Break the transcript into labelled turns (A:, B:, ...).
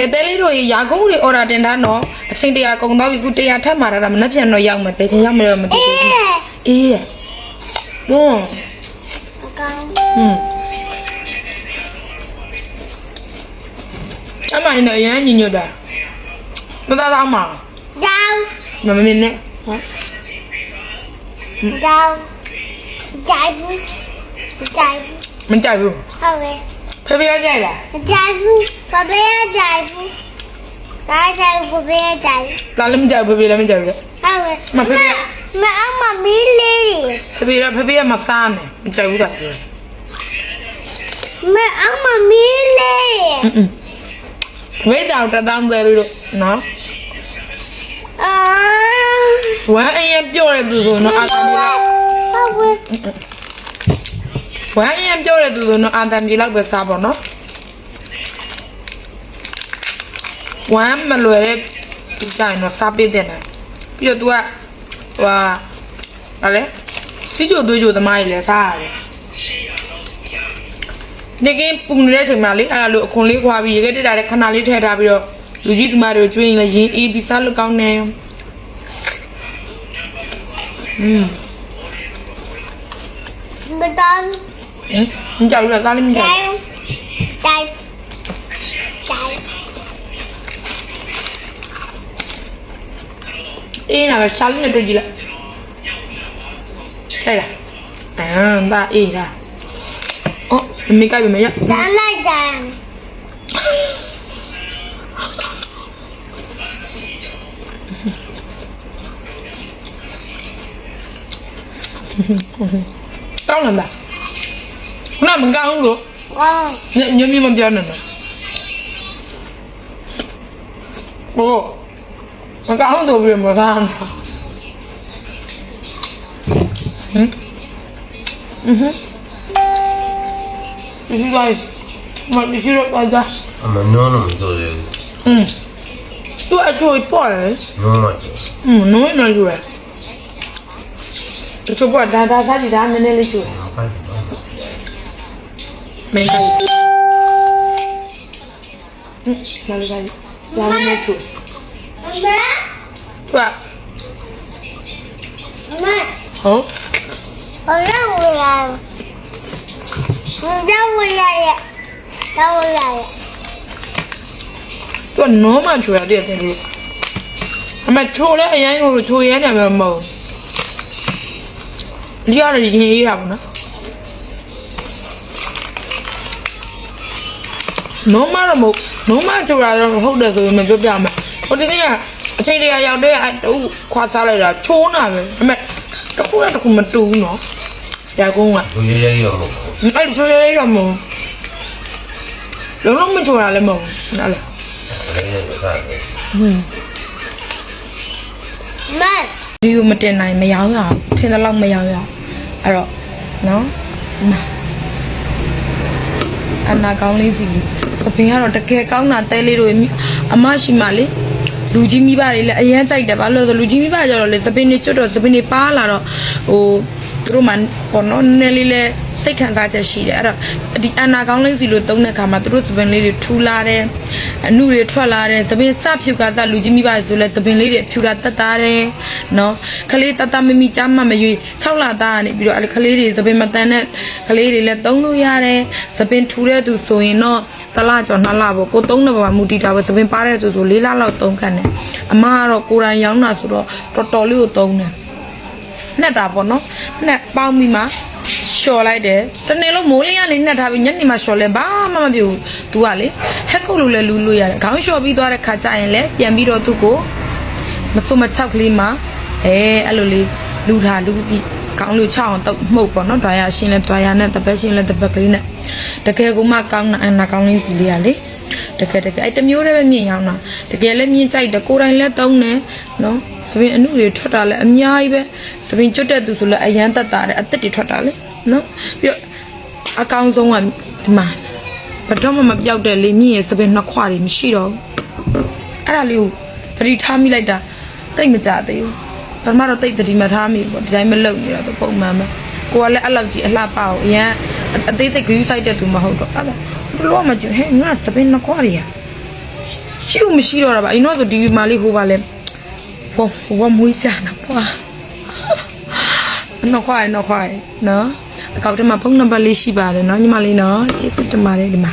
A: ကဲတဲလေးတို့ရေရာကုန်းတွေအော်ဒါတင်ထားတော့အချိန်တရာကုန်သွားပြီခုတရာထပ်มาတာမနှက်ပြန်တော့ရောက်မယ်ဘယ်ချိန်ရောက်မလဲတော့မသိဘူးအေးရဘွန်း
B: အကောင်
A: ဟွန်းအမင်းနဲ့အရန်ညညွတ်တာမသားသားမှာ
B: ကြောင်
A: မမင်းနဲ့ဟမ်
B: ကြောင်ကြိုက်ဘူးကြိုက်ဘူး
A: မကြိုက်ဘူး
B: ဟုတ်ကဲ့
A: ဖေဖေကကြိုက်လား
B: ကြိုက်ဘူးဘဘဲကြိုက်ဘူးဒါကြိုက်ဘဘဲကြိုက်
A: လာလည်းမကြိုက်ဘူးဖေဖေလည်းမကြိုက်ဘူးလေ
B: ဟုတ်ကဲ့
A: မဖေဖေ
B: မအမမီးလေး
A: ဖေဖေကဖေဖေကမစားနဲ့မကြိုက်ဘူးတာပြော
B: မအမမီးလေး
A: อืมဝိတ်တောင်တသောင်းသေးလို့နော်
B: အာ
A: ဝမ်းအရင်ပြော့တဲ့သူဆိုတော့အာတမ်ပြေလောက်
B: ဟုတ်ကဲ့
A: ဝမ်းအရင်ပြော့တဲ့သူဆိုတော့အာတမ်ပြေလောက်ပဲစားပေါ့နော်ဝမ်းမလွယ်တဲ့သူကြရင်တော့စားပေးတဲ့နော်ပြီးတော့ तू ကဟွာဟာလေစီချိုသွေးချိုသမားကြီးလည်းစားရတယ်နေကင်းပူနေတဲ့ချိန်မှာလေအဲ့ဒါလို့အခွန်လေးခွာပြီးရေခဲတက်တာတဲ့ခဏလေးထည့်ထားပြီးတော့လူကြီးသမားတွေကိုကျွေးရင်လည်းရင်အေးပြီးစားလို့ကောင်းတယ်อืม
B: မတော်
A: ဟင်မကြောက်ဘူးလားသားလေးမကြောက်
B: ကြိုက်ကြိုက်ကြိုက်
A: အေးနာပဲရှာလေးနဲ့တွေ့ကြည့်လိုက်ဟဲ့လားအာဒါအေးလား အော်မင်းကြိုက်ပြီမရ
B: တန်းလိုက်ကြံ
A: တောင်းလာလားခုနမကောင်းဘူးလို့
B: ကောင်း
A: ညညမြမပြောနေတော့โอ้မကောင်းတော့ပြီ မင်း
C: ကြီး
A: ဟမ်နားလေးဒါနည်းနည်းချို
B: အမေ
A: သူက
B: အမေ
A: ဟုတ်
B: 我让我来，我让我来呀，让我来呀。
A: သူကနိုးမှချိုရတယ်တဲ့လို့အမချိုလဲအရင်ကချိုရဲနေမှာမဟုတ်ဒီရရင်ရေးတာပေါ့နော် နိုးမတော့မဟုတ်နိုးမချိုတာတော့ဟုတ်တယ်ဆိုရင်မပြောပြမယ်ဟိုဒီနေ့ကအချိန်တရာရောက်တဲ့အဲ့တူခွာစားလိုက်တာချိုးနာပဲအမေတခုနဲ့တခုမတူဘူးနော်ရာကုန်းက
C: လူရဲရဲရောလို့
A: အဲ့ဒီချိုးရဲရဲတော့မဟုတ်လုံးလုံးမချိုတာလည်းမဟုတ်ဟုတ်လား
C: ရဲရဲစားတယ်
B: 妈，
A: ဒီကိုမတင်နိုင်မရောင်းရအောင်ထင်သလောက်မရောင်းရအောင်အဲ့တော့နော်ဒီမှာ အနာကောင်းလေးစီစပင်းကတော့တကယ်ကောင်းတာတဲလေးတို့အမရှိမလေးလူကြီးမိဘတွေလည်းအရန်ကြိုက်တယ်ဘာလို့လဲဆိုလူကြီးမိဘကြတော့လေစပင်းတွေကျွတ်တော့စပင်းတွေပါလာတော့ဟို သူတို့မှပေါ့နော်နည်းနည်းလေးလဲစိတ်ခံစားချက်ရှိတယ်အဲ့တော့ဒီအနာကောင်းလေးစီလို့သုံးတဲ့အခါမှာသူတို့စပင်းလေးတွေထူလာတယ်အနုတွေထွက်လာတယ်စပင်းစဖြူကစားလူကြီးမိဘဆိုလဲစပင်းလေးတွေဖြူတာတက်တာတယ်နော်ခလေးတတမမီချမ်းမမရွေ6လသားကနေပြီးတော့အဲ့ခလေးတွေစပင်းမတန်တဲ့ခလေးတွေလည်းသုံးလို့ရတယ်စပင်းထူတဲ့သူဆိုရင်တော့တလားကျော်နှစ်လပေါ့ကိုသုံးတဲ့ဘဝမူတည်တာပဲစပင်းပါတဲ့သူဆို၄လလောက်သုံးခန့်တယ်အမကတော့ကိုယ်တိုင်ရောင်းတာဆိုတော့တော်တော်လေးကိုသုံးတယ် နှက်တာပေါ့နော်နှက်ပေါင်းပြီးမှလျှော်လိုက်တယ်တနေ့လုံးမိုးလေးကနေနှက်ထားပြီးညနေမှလျှော်လဲဘာမှမပြုတ်ဘူး तू ကလေဟက်ကုတ်လို့လဲလူလို့ရတယ်ခေါင်းလျှော်ပြီးသွားတဲ့ခါကျရင်လဲပြန်ပြီးတော့သူ့ကိုမစုံမချောက်ကလေးမှာအဲအဲ့လိုလေးလူထားလူပြီး ကောင်းလို့ချအောင်တော့မှုတ်ပေါ့နော်ဒွာရရှင်းလဲဒွာရနဲ့တပတ်ရှင်းလဲတပတ်ကလေးနဲ့တကယ်ကိုမှကောင်းတာအနာကောင်းလေးစီလေးရလေတကယ်တကယ်အဲ့တစ်မျိုးတည်းပဲမြင်ရောင်းတာတကယ်လည်းမြင်ကြိုက်တယ်ကိုယ်တိုင်လည်းသုံးတယ်နော်စပင်အနုတွေထွက်တာလည်းအများကြီးပဲစပင်ကျွတ်တဲ့သူဆိုလည်းအရန်တက်တာတယ်အသက်တွေထွက်တာလေနော်ပြီးတော့အကောင်းဆုံးကဒီမှာဘယ်တော့မှမပြောက်တဲ့လေမြင့်ရဲ့စပင်နှစ်ခွတွေမရှိတော့ဘူးအဲ့ဒါလေးကိုသတိထားမိလိုက်တာတိတ်မကြသေးဘူး ပထမတော့တိတ်တတိမထားမိပေါ့ဒီတိုင်းမလုပ်နေတာတော့ပုံမှန်ပဲကိုကလည်းအဲ့လောက်ကြီးအလှပအောင်အရန်အသေးစိတ်ဂရုစိုက်တဲ့သူမဟုတ်တော့အဲ့ဒါဘလို့မှကြည့်ဟဲ့ငါသပင်းနှကွာရီရရှိ ਉ မရှိတော့တာပါအရင်တော့ဆိုဒီမာလေးဟိုပါလဲဟိုဟိုမွေးချနာပွားနှခွားရနှခွားရနော်အကောက်ထဲမှာဖုန်းနံပါတ်လေးရှိပါတယ်နော်ညီမလေးနော်ကျေးဇူးတင်ပါတယ်ဒီမှာ